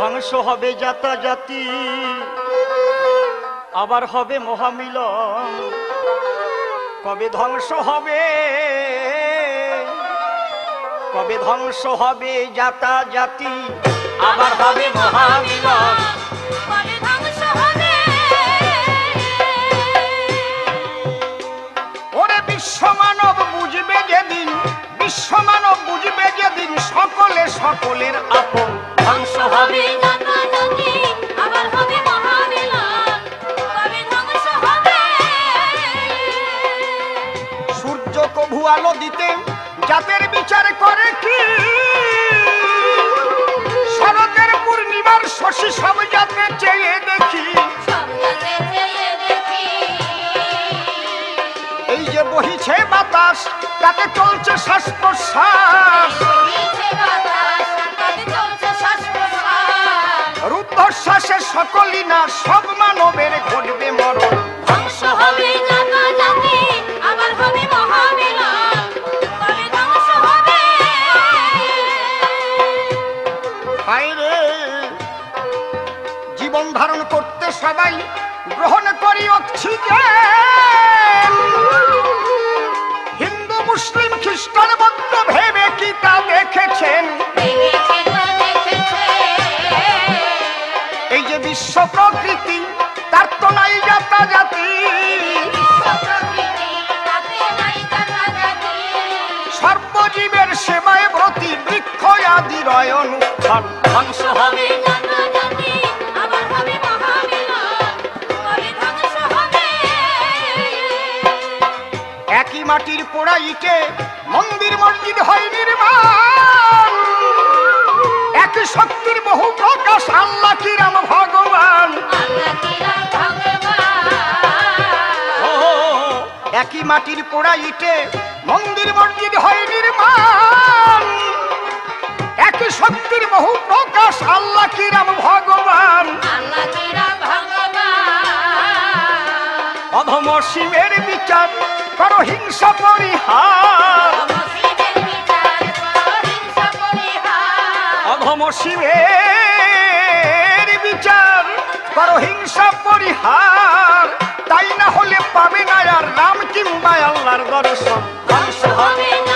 ধ্বংস হবে জাতি আবার হবে মহামিলন। কবে ধ্বংস হবে? কবে ধ্বংস হবে জাতি আবার হবে মহামিলন। সকলের আপন। ধ্বংস হবে। সূর্য কভু আলো দিতে জাতের বিচার করে কি? শরতের পূর্ণিমার শশী সব জাতে চেয়ে দেখি। সব জাতে চেয়ে দেখি। এই যে বহিছে বাতাস তাতে চলছে শ্বাস প্রশ্বাস। রুদ্ধশ্বাসে সকলই না সব মানবের ঘটবে মরণ। ধ্বংস হবে জাতি আবার হবে মহামিলন কবে ধ্বংস হবে। হায়রে জীবন ধারণ করতে সবাই গ্রহণ করি অক্সিজেন। হিন্দু মুসলিম খ্রিস্টান বৌদ্ধ বিশ্ব প্রকৃতি তার তো নাই জাতা জাতি সর্বজীবের সেবায় ব্রতি বৃক্ষ আদি রয় অনুষ্ঠান ধ্বংস হবে। ধ্বংস একই মাটির পোড়া ইটে মন্দির মসজিদ হয় নির্মাণ। একই শক্তির বহু প্রকাশ আল্লাহ কি রাম ভগবান? একই মাটির পোড়া ইটে মন্দির মসজিদ হয় নির্মাণ। একই শক্তির বহু প্রকাশ আল্লাহ কি রাম ভগবান? অধম শিবের বিচার করো হিংসা পরিহার। শিবের বিচার। করো হিংসা, পরিহার। তাই না হলে পাবে না আর নাম কিংবা আল্লাহর দর্শন।